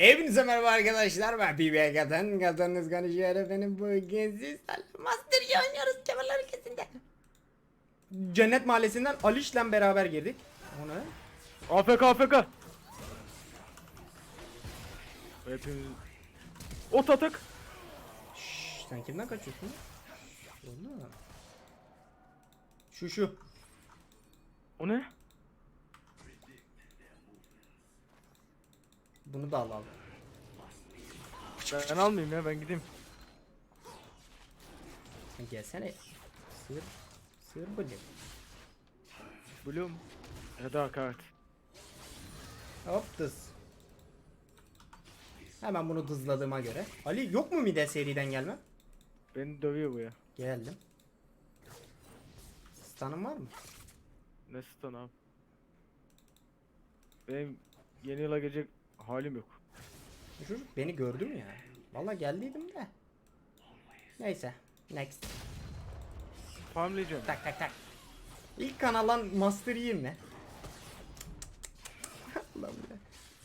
Hepinize merhaba arkadaşlar ben PBK'dan Kazanınız konuşuyor efendim bugün sizlerle Master Yi oynuyoruz Kemal'ler ülkesinde Cennet Mahallesi'nden Aliş'le beraber girdik O ne? AFK AFK. Hepimiz... Ot atak. Şşş sen kimden kaçıyorsun? Oğlum. Şu şu O ne? Bunu da alalım Ben almayayım ya ben gideyim. Sen Gelsene Sığır Sığır bıcı Biliyor musun? Ya da hakaret. Hop dız Hemen bunu dızladığıma göre Ali yok mu mide seriden gelme? Beni dövüyor bu ya. Geldim Stun'ın var mı? Ne stun abi. Benim yeni yıla gelecek halim yok. Bu Çocuk beni gördü mü ya? Valla geldiydim de. Neyse. Next. Farmlayacağım. Tak tak tak. İlk kanalan Master Yi'yim mi? Allah'ım ya.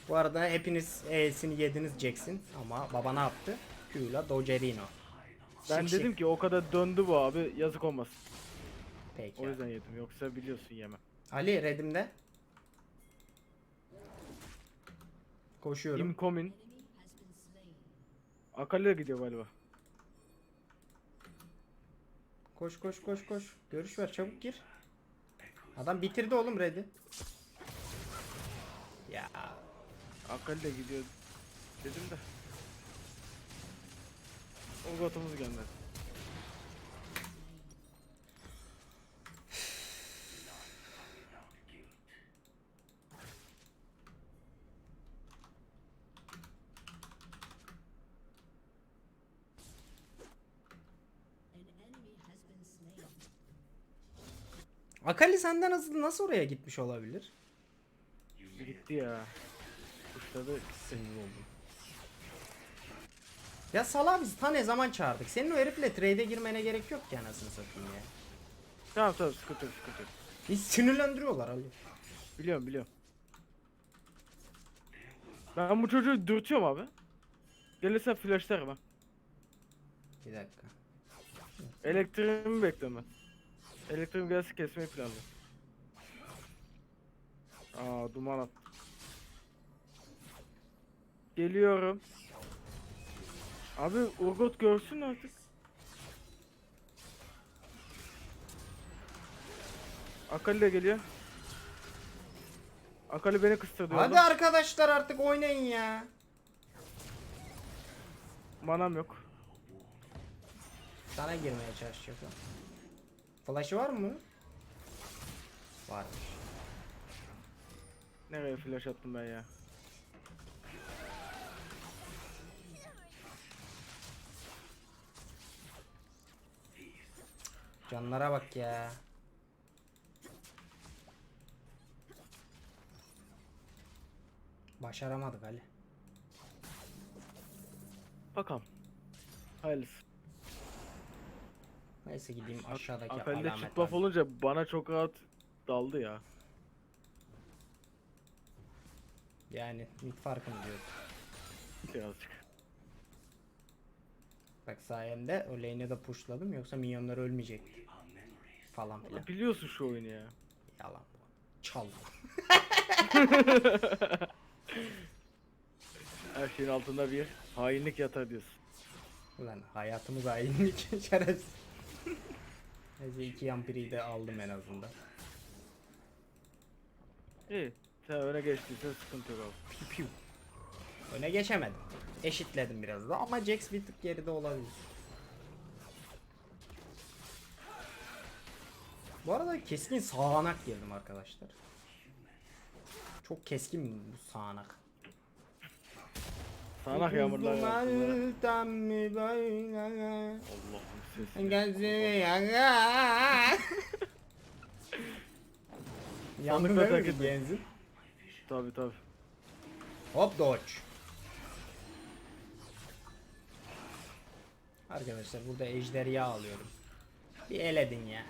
Bu arada hepiniz E'sini yediniz Jackson ama baba ne yaptı? Q'la Dogerino. Ben Şık şık. dedim ki o kadar döndü bu abi yazık olmaz. Peki. O yüzden yedim yoksa biliyorsun yemem. Ali redimde. Koşuyorum. Incoming. Akali'ye gidiyor galiba. Koş koş koş koş. Görüş ver çabuk gir. Adam bitirdi oğlum redi. Ya Akali de gidiyor dedim de. O gotumuz gelmedi. Akali senden hızlı nasıl oraya gitmiş olabilir? Gitti ya. Kuşladı. Sinir oldum. Ya Salah biz ta ne zaman çağırdık? Senin o herifle trade'e girmene gerek yok ki anasını satayım ya. Tamam tamam sıkıntı yok sıkıntı yok. Hiç sinirlendiriyorlar Ali. Biliyorum biliyorum. Ben bu çocuğu dürtüyorum abi. Gelirse flashlarım ha. Bir dakika. Elektriğimi bekliyorum ben. Elektriğim gelse kesmeyi planlıyorum. Aa duman at. Geliyorum. Abi Urgot görsün artık. Akali de geliyor. Akali beni kıstırdı. Hadi oğlum. arkadaşlar artık oynayın ya. Manam yok. Sana girmeye çalışacak o. Flash'ı var mı bunun? Varmış. Nereye flash attım ben ya? Canlara bak ya. Başaramadık Ali. Bakalım. Hayırlısı. Neyse gideyim aşağıdaki Akali'de alamet çıplak var. olunca bana çok rahat daldı ya. Yani mid farkını diyor. Birazcık. Bak sayemde o lane'e de pushladım yoksa minyonlar ölmeyecekti. Falan filan. Biliyorsun şu oyunu ya. Yalan. Çal. Her şeyin altında bir hainlik yatar diyorsun. Ulan hayatımız hainlik şerefsiz. Neyse iki yampiri de aldım en azından. İyi. Sen öne geçtiysen sıkıntı yok abi. Piu piu. Öne geçemedim. Eşitledim biraz da ama Jax bir tık geride olabilir. Bu arada keskin sağanak girdim arkadaşlar. Çok keskin bu sağanak. Sağanak yağmurlar altan mı böyle? Allah'ım sesi. Gözü yaga. Yandım Sandıkla değil mi takip et. benzin? Tabi tabi. Hop dodge. Arkadaşlar burada ejderha alıyorum. Bir el edin ya.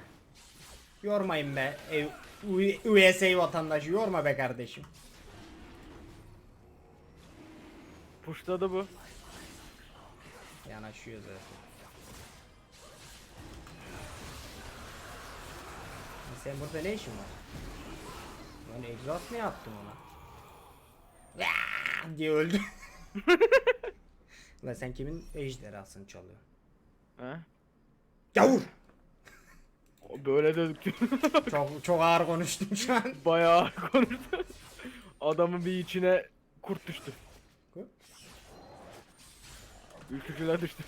Yormayın be. Ev, U- USA vatandaşı yorma be kardeşim. Puşladı bu. Yanaşıyor zaten. Sen burada ne işin var? Lan egzoz ne yaptın ona? Vaa! diye öldü. Lan sen kimin ejderhasını çalıyorsun? He? Gavur! Böyle de Çok çok ağır konuştum şu an. bayağı konuştu. Adamın bir içine kurt düştü. Kurt? Ülkücüler düştü.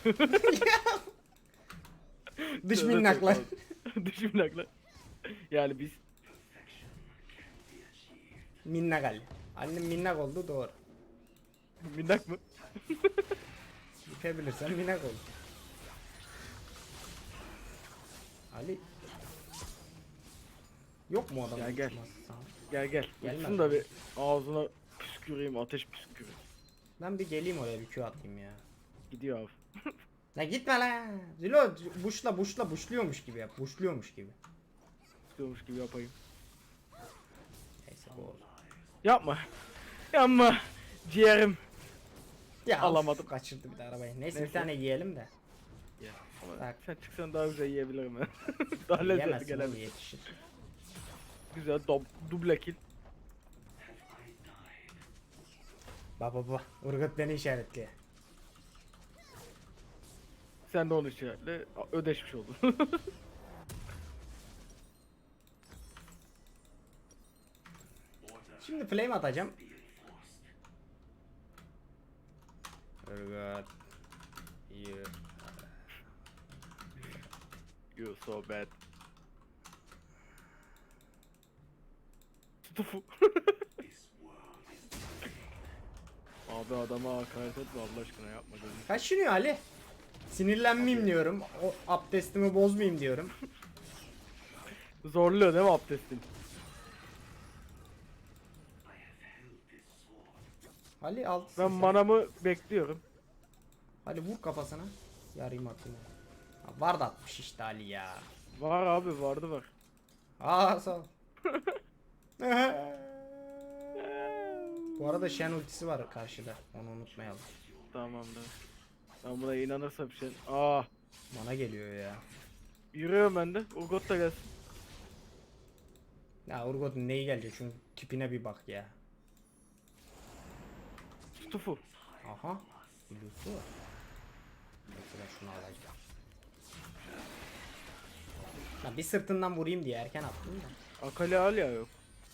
Dış minnaklar. Dış minnaklar. Yani biz Minnak Ali. Annem minnak oldu doğru. minnak mı? Yıkayabilirsen minnak oldu. Ali. Yok mu adam? Gel, gel. Gel gel. Gelmez Uçsun da bir ağzına püsküreyim ateş püsküreyim. Ben bir geleyim oraya bir Q atayım ya. Gidiyor abi. La gitme la. Zilo buşla buşla buşluyormuş gibi yap. Buşluyormuş gibi. Tutuyormuş gibi yapayım. Neyse bu oldu. Yapma. Yapma. Ciğerim. Ya Alamadım. of, kaçırdı bir de arabayı. Neyse, bir Neyse. tane yiyelim de. Ya. Ama Bak. sen çıksan daha güzel yiyebilirim ben. daha lezzetli gelebilir. yetişir. Güzel dob duble kill. Baba baba. Urgut beni işaretliyor. Sen de onu işaretle. Ödeşmiş oldun. Şimdi flame atacağım. Urgut. You. you so bad. Tufu. Abi adama hakaret etme Allah aşkına yapma gözünü. Kaşınıyor Ali. Sinirlenmeyeyim diyorum. O abdestimi bozmayayım diyorum. Zorluyor değil mi abdestin? Ali alt. Ben manamı bekliyorum. Ali vur kafasına. Yarayım. Ha, Var da atmış işte Ali ya. Var abi vardı var. Aa sağ ol. Bu arada Shen ultisi var karşıda. Onu unutmayalım. Tamamdır. Ben buna inanırsam şey. Aa, Bana geliyor ya. yürüyorum ben de. Urgot da gelsin. Ya Urgot'un neyi gelecek? Şunun tipine bir bak ya. Tufu. Aha. Bluetooth var. Ben şunu alacağım. Ya bir sırtından vurayım diye erken attım da. Akali hala yok.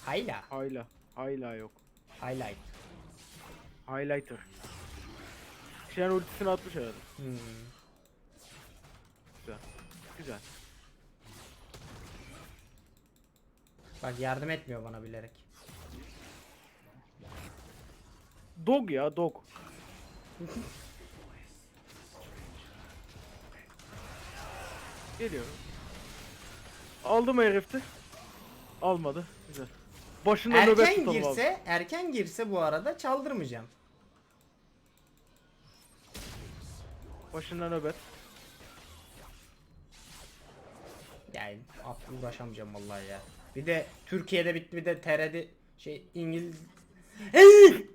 Hayla. Hayla. Hayla yok. Highlight. Highlighter. Shen ultisini atmış herhalde. Hmm. Güzel. Güzel. Bak yardım etmiyor bana bilerek. Dog ya dog. Geliyorum. Aldım herifti. Almadı. Güzel. Başında nöbet Erken tutalım abi. girse, erken girse bu arada çaldırmayacağım. Başında nöbet. Yani aklım uğraşamayacağım vallahi ya. Bir de Türkiye'de bitti bir de TR'de şey İngiliz... Hey!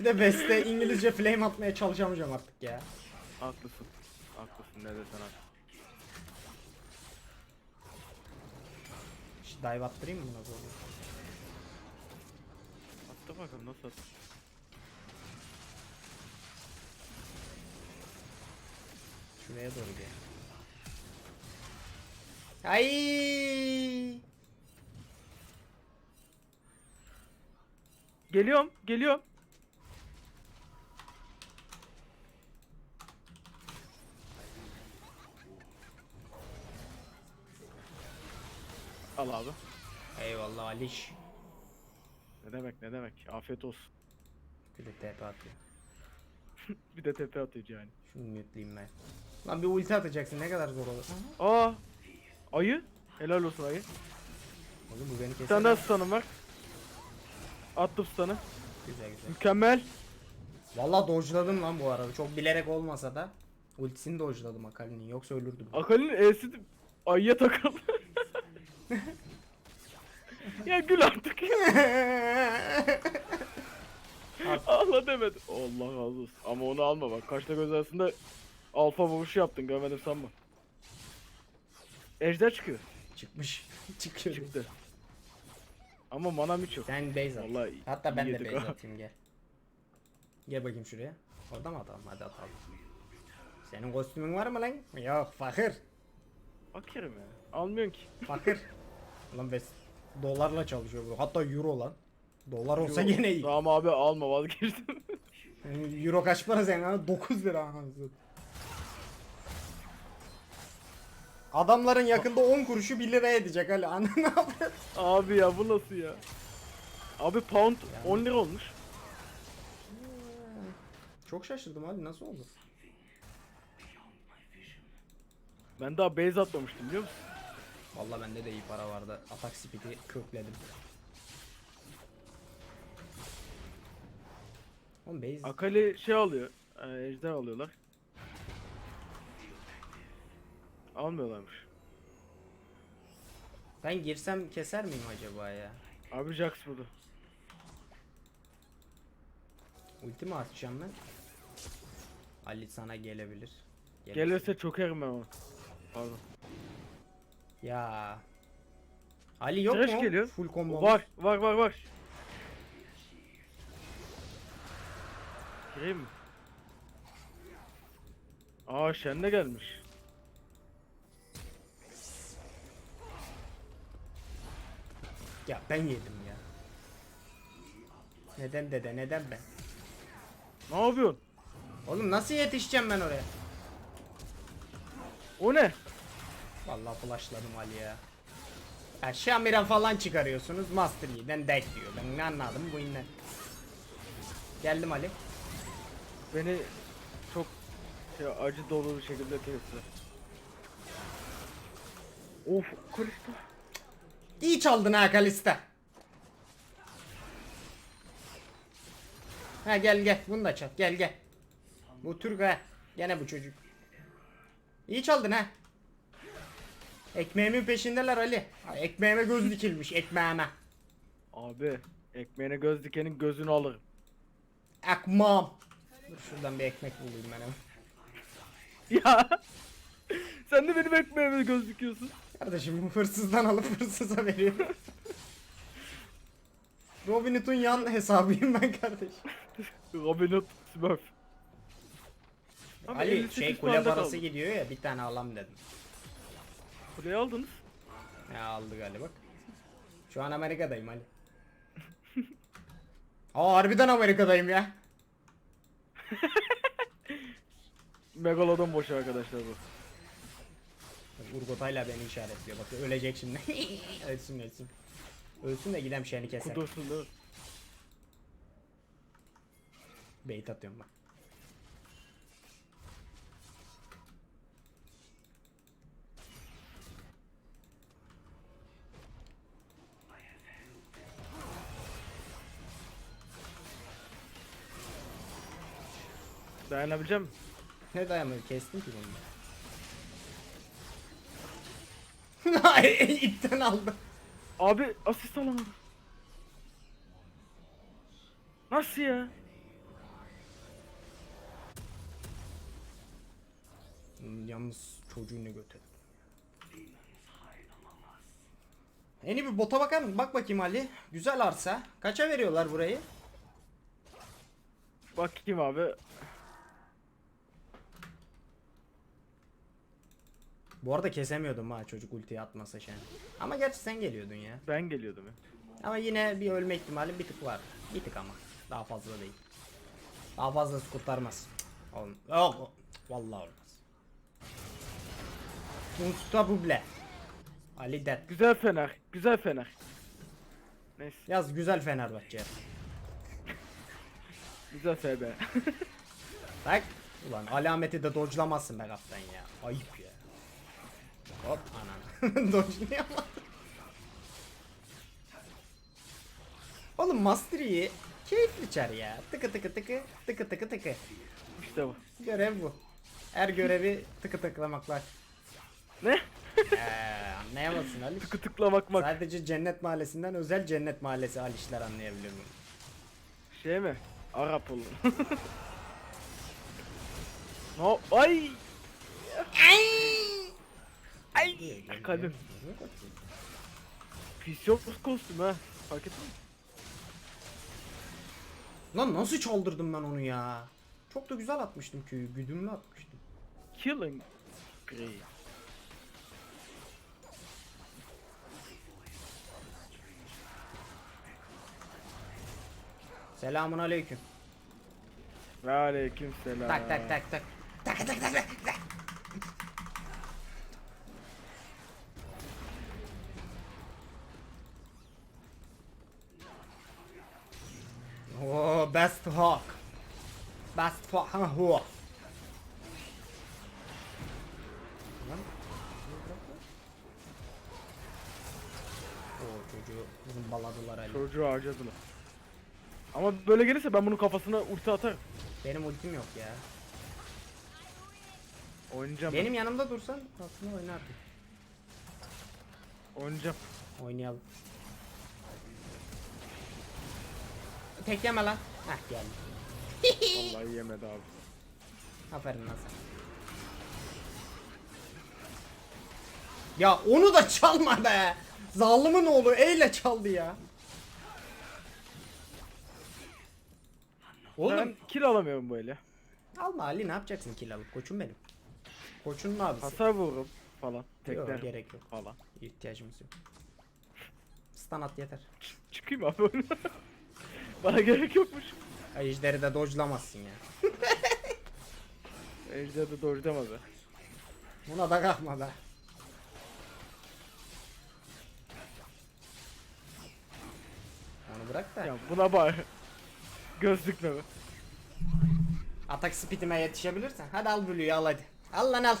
bir de beste İngilizce flame atmaya çalışamayacağım artık ya. Haklısın. Haklısın ne desen hak. Dive attırayım mı buna böyle? Attı bakalım nasıl attı. Şuraya doğru gel. Ay! Geliyorum, geliyorum. Al abi. Eyvallah Aliş. Ne demek ne demek. Afiyet olsun. Bir de TP atıyor. Bir de tepe atıyor yani. Şunu mute'layayım ben. Lan bir ulti atacaksın ne kadar zor olur. Aa! Ayı. Helal olsun ayı. Oğlum bu beni keser. tane daha stun'ım var. Attım stun'ı. Güzel güzel. Mükemmel. Vallahi dodge'ladım lan bu arada. Çok bilerek olmasa da. Ultisini dodge'ladım Akali'nin. Yoksa ölürdüm. Akali'nin E'si ayıya takıldı. ya gül artık. Ağla demedim. Allah razı olsun. Ama onu alma bak. Kaşla göz arasında alfa vuruşu yaptın. Görmedim sanma. Ejder çıkıyor. Çıkmış. Çıkıyor. Çıktı. Ama manam hiç yok. Sen base at. Vallahi Hatta ben de yedik base ha. atayım gel. Gel bakayım şuraya. Orada mı atalım? Hadi atalım. Senin kostümün var mı lan? Yok fakir. Bakıyorum ya. Almıyorsun ki. Fakir. Lan bes dolarla çalışıyor bu. Hatta euro lan. Dolar olsa Yo, gene iyi. Tamam abi alma vazgeçtim. Yani euro kaç para sen lan? 9 lira anasını. Adamların yakında 10 kuruşu 1 liraya edecek Ali. Anladın ne yapıyorsun? abi ya bu nasıl ya? Abi pound 10 lira olmuş. Çok şaşırdım Ali nasıl oldu? Ben daha base atmamıştım biliyor musun? Vallahi bende de iyi para vardı. Atak speed'i kökledim. Oğlum base Akali şey alıyor. E, ejder alıyorlar. Almıyorlarmış. ben girsem keser miyim acaba ya? Abi Jax burada. Ulti mi atacağım ben? Ali sana gelebilir. Gelirse- Gelirse çökerim ben onu. Pardon. Ya. Ali yok Thresh mu? geliyor. Full combo. Var, var, var, var. Gireyim mi? Aa Shen de gelmiş. Ya ben yedim ya. Neden dede neden ben? Ne yapıyorsun? Oğlum nasıl yetişeceğim ben oraya? O ne? Vallahi flashladım Ali ya. Ya Şamira falan çıkarıyorsunuz Master Yi'den deck diyor. Ben ne anladım bu inden. Geldim Ali. Beni çok şey, acı dolu bir şekilde kestiler. Of, Kalista. İyi çaldın ha Kalista. Ha gel gel bunu da çal gel gel. Bu Türk ha. Gene bu çocuk. İyi çaldın ha. Ekmeğimin peşindeler Ali. Ekmeğime göz dikilmiş ekmeğime. Abi, ekmeğine göz dikenin gözünü alırım. Ekmam. Dur şuradan bir ekmek bulayım ben hemen. Ya. Sen de benim ekmeğime göz dikiyorsun. Kardeşim bu hırsızdan alıp hırsıza veriyorum. Robin Hood'un yan hesabıyım ben kardeş. Robin Hood Smurf. Abi Ali 58 şey kule puanda parası kaldı. gidiyor ya bir tane alam dedim. Kuleyi aldınız. Ya aldı galiba. Şu an Amerika'dayım Ali. Aa harbiden Amerika'dayım ya. Megalodon boş arkadaşlar bu. Urgotayla beni işaretliyor bak ölecek şimdi. ölsün ölsün. Ölsün de gidem şeyini keser. Kudursun değil mi? Bait atıyorum bak. Dayanabileceğim? Ne dayanmıyor kestim ki bunu. İpten aldı. Abi asist alamadım. Nasıl ya? Yalnız çocuğunu götürdüm. Yeni bir bota bakar mısın? Bak bakayım Ali. Güzel arsa. Kaça veriyorlar burayı? Bakayım abi. Bu arada kesemiyordum ha çocuk ultiyi atmasa şey. Ama gerçi sen geliyordun ya. Ben geliyordum ya. Ama yine bir ölme ihtimali bir tık var. Bir tık ama. Daha fazla değil. Daha fazlası kurtarmaz. Oğlum, yok. Vallahi olmaz. Unstoppable. Ali dead. Güzel fener. Güzel fener. Neyse. Yaz güzel Fenerbahçe. Güzel FB. Bak. Ulan alameti de dodge'lamazsın be kaptan ya. Ayıp ya. Hop anan. Dodge'layamadım. Oğlum Mastery'i keyifli çar ya. Tıkı tıkı tıkı tıkı tıkı tıkı. işte bu. Görev bu. Her görevi tıkı tıklamaklar. Ne? Eee anlayamazsın Ali. Tıkı tıklamak mak. Sadece Cennet Mahallesi'nden özel Cennet Mahallesi Alişler anlayabilir bunu. Şey mi? Arap olur. no, ay! Ay! Kalbim. Fisyon kostüm ha. Fark ettin mi? Lan nasıl çaldırdım ben onu ya? Çok da güzel atmıştım köyü. Güdümlü atmıştım. Killing Grey. Selamun aleyküm. Ve aleyküm selam. Tak tak tak tak. Tak tak tak tak tak. Best hawk. Best. Ha hawk. Oo çocuğu zımbaladılar Ali. Çocuğu harcadılar. Ama böyle gelirse ben bunun kafasına ulti atarım. Benim ultim yok ya. Oynayacağım. Benim yanımda dursan aslında oynardım. ben. Oynayacağım. Oynayalım. Tek yeme lan. Heh geldi. Vallahi yemedi abi. Aferin lan sana. Ya onu da çalma be. Zalimin oğlu eyle çaldı ya. Oğlum Ben kill alamıyorum böyle. alma Ali ne yapacaksın kill alıp koçum benim. Koçun abisi. Hasar vururum falan. Yok Tekler gerek yok. falan. İhtiyacımız yok. Stun at yeter. Çıkayım abi oyuna. Bana gerek yokmuş. Ejderi de dodge'lamazsın ya. Ejder de doğru demez ha. Buna da kalkma da. Onu bırak da. Ya buna bak. Göz dikmeme. Atak speedime yetişebilirsen. Hadi al Blue'yu al hadi. Al lan al.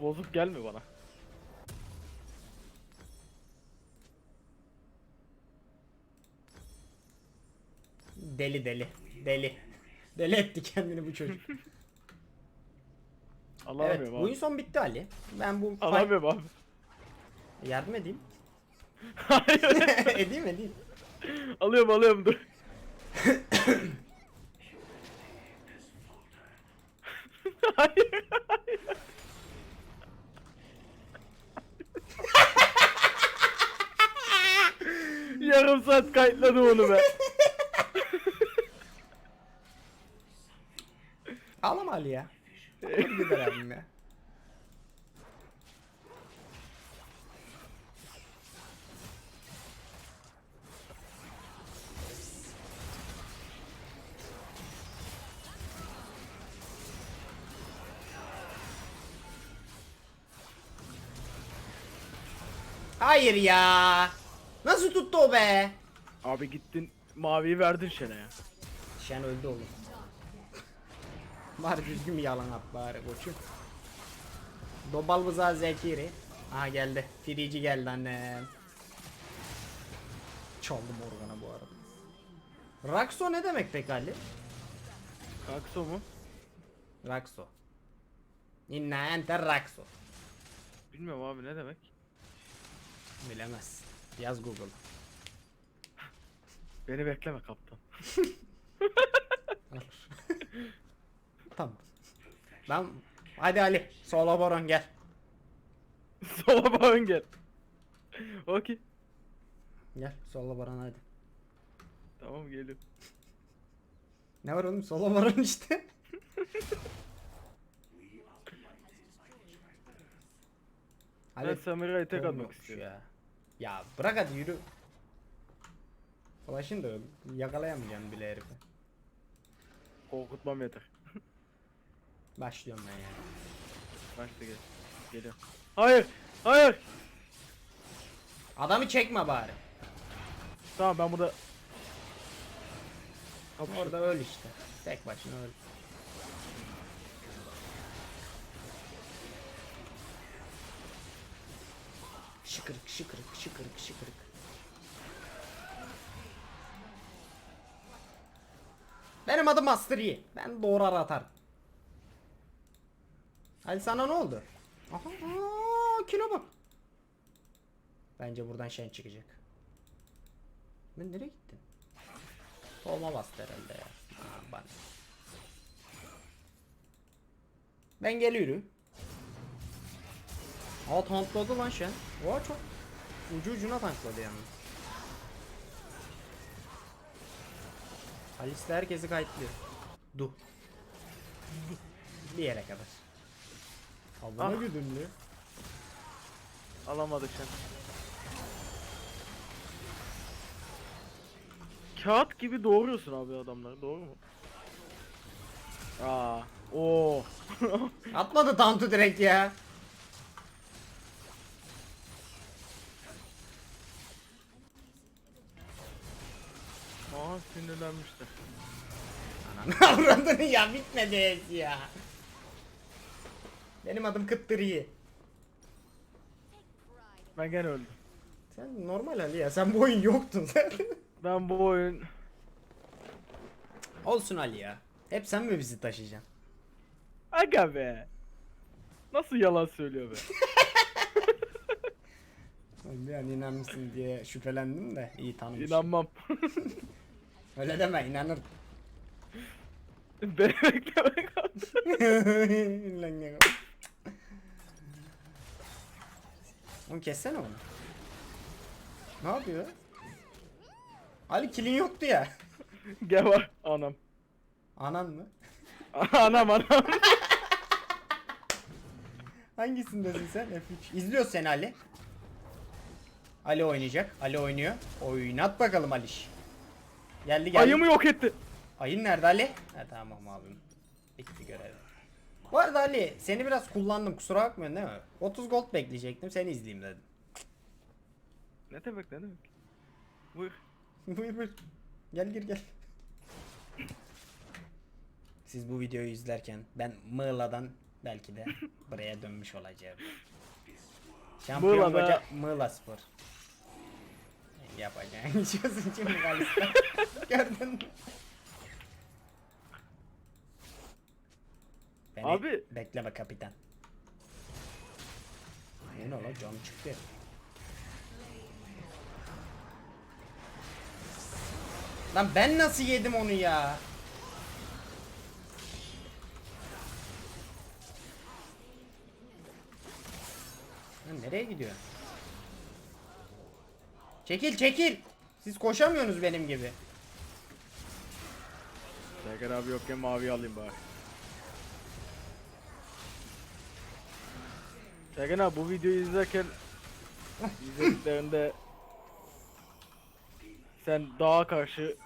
Bozuk gelme bana. Deli deli. Deli. Deli etti kendini bu çocuk. evet, Alamıyorum oyun abi. son bitti Ali. Ben bu fight- Alamıyorum abi. yardım edeyim. Hayır. edeyim edeyim. alıyorum alıyorum dur. hayır hayır. Yarım saat kayıtladım onu ben. Abim ya. Hayır ya. Nasıl tuttu o be? Abi gittin maviyi verdin şene ya. Şen öldü oğlum. Bari düzgün bir yalan at bari koçum. Dobal bıza zekiri. Aha geldi. Firici geldi annem. Çaldım organa bu arada. Rakso ne demek peki Ali? Kakso mu? Rakso. Inna enter Rakso. Bilmiyorum abi ne demek. Bilemez. Yaz Google. Beni bekleme kaptan. Tamam. Ben hadi Ali. Sola Boron gel. Sola bakın gel. Okey. Gel sola Boron hadi. Tamam geliyorum. Ne var oğlum sola Boron işte. Ben Samurai'ye tek atmak istiyorum. Ya. ya bırak hadi yürü. Ulaşın da. Yakalayamayacağım bile herifi. Korkutmam yeter. Başlıyorum ben yani. Başta gel. Geliyorum. Hayır! Hayır! Adamı çekme bari. Tamam ben burada... Kapışıyorum. Orada öl işte. Tek başına öl. Şıkırık şıkırık şıkırık şıkırık. Benim adım Master Yi. Ben doğrar atarım. Hadi sana ne oldu? Aha, aa, kilo bak. Bence buradan şen çıkacak. Ben nereye gittin? Tolma bastı herhalde ya. Ha, bana. Ben geliyorum. Aa tankladı lan Shen. Oha çok ucu ucuna tankladı yani. Alice herkesi kayıtlıyor. Du. Bir yere kadar. Allah'ına Ah. güdümlü. Alamadık sen. Kağıt gibi doğuruyorsun abi adamları doğru mu? Aa, o. Atmadı Tantu direkt ya. Aa sinirlenmişler. Ananı avradını ya bitmedi ya. Benim adım Kıttırı'yı. Ben gene öldüm. Sen normal Ali ya sen bu oyun yoktun sen. Ben bu oyun Olsun Ali ya. Hep sen mi bizi taşıyacaksın? Aga be. Nasıl yalan söylüyor be? Bir an inanmışsın diye şüphelendim de iyi tanımışım. İnanmam. Öyle deme inanır. Beni beklemek Lan ya. Oğlum kessene onu. Ne yapıyor? Ali kilin yoktu ya. Gel var anam. Anan mı? anam anam. Hangisindesin sen? F3. İzliyoruz seni Ali. Ali oynayacak. Ali oynuyor. Oynat bakalım Aliş. Geldi geldi. Ayımı yok etti. Ayın nerede Ali? Ha tamam abim. Bitti görev. Bu arada Ali seni biraz kullandım kusura bakmıyorsun değil mi? 30 gold bekleyecektim seni izleyeyim dedim. Ne demek ne demek? Buyur. buyur buyur. Gel gir gel. Siz bu videoyu izlerken ben Mığla'dan belki de buraya dönmüş olacağım. Şampiyon Muğla'da- koca Mığla Spor. Yapacağın çözün şimdi Galista. Gördün mü? Beni Abi- Bekleme kapitan. Ne ne lan canım çıktı. Lan ben nasıl yedim onu ya? Lan nereye gidiyor? Çekil çekil. Siz koşamıyorsunuz benim gibi. Serkan abi yokken mavi alayım bari. Serkan abi bu videoyu izlerken izlediklerinde sen dağa karşı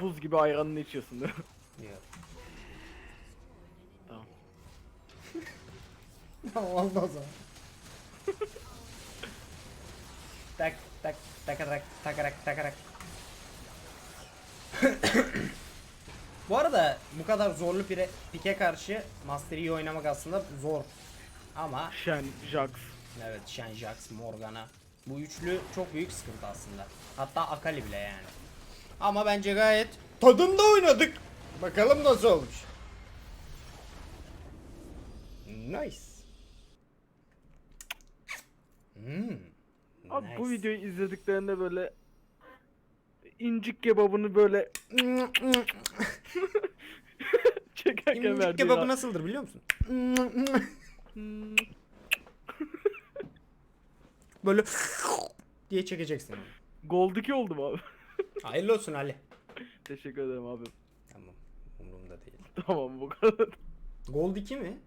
buz gibi ayranını içiyorsun değil mi? Yok. Tamam. Tamam oldu o zaman. tak tak takarak takarak takarak. bu arada bu kadar zorlu pire, pike karşı Master Yi oynamak aslında zor. Ama Shen, Jax. evet Shen Jax, Morgana bu üçlü çok büyük sıkıntı aslında. Hatta Akali bile yani. Ama bence gayet tadında oynadık. Bakalım nasıl olmuş. Nice. Hmm. Abi bu nice. videoyu izlediklerinde böyle incik kebabını böyle çekerken İmcik verdiğin kebabı nasıldır biliyor musun? Hmm, Böyle diye çekeceksin onu. Gold 2 oldum abi. Hayırlı olsun Ali. Teşekkür ederim abi. Tamam. Umurumda değil. Tamam bu kadar. Gold 2 mi?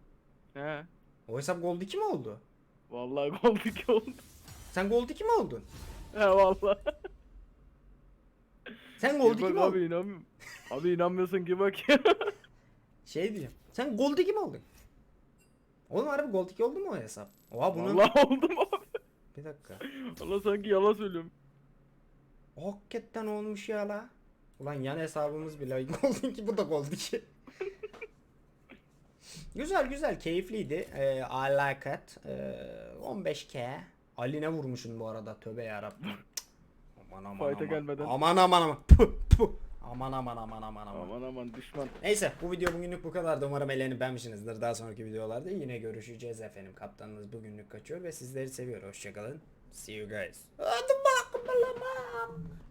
He. O hesap Gold 2 mi oldu? Vallahi Gold 2 oldu. Sen Gold 2 mi oldun? He vallahi. Sen Gold Gir 2 bak mi abi oldun? inanmıyorum. Abi inanmıyorsun ki bak ya. Şey diyeceğim. Sen Gold 2 mi oldun? Oğlum harbi Gold 2 oldu mu o hesap? Oha bunun... Vallahi oldum abi. Bir dakika. Allah sanki yalan söylüyorum. Hakikaten olmuş ya la. Ulan yan hesabımız bile Gold 2 bu da Gold 2. güzel güzel keyifliydi. Ee, it. Ee, 15k. Ali ne vurmuşsun bu arada tövbe yarabbim. aman aman Fight'a aman. gelmeden. Aman aman aman. Puh, puh. Aman aman aman aman aman. Aman aman düşman. Neyse bu video bugünlük bu kadardı. Umarım eğlenip beğenmişsinizdir. Daha sonraki videolarda yine görüşeceğiz efendim. Kaptanınız bugünlük kaçıyor ve sizleri seviyor. Hoşçakalın. See you guys. Hadi bakalım.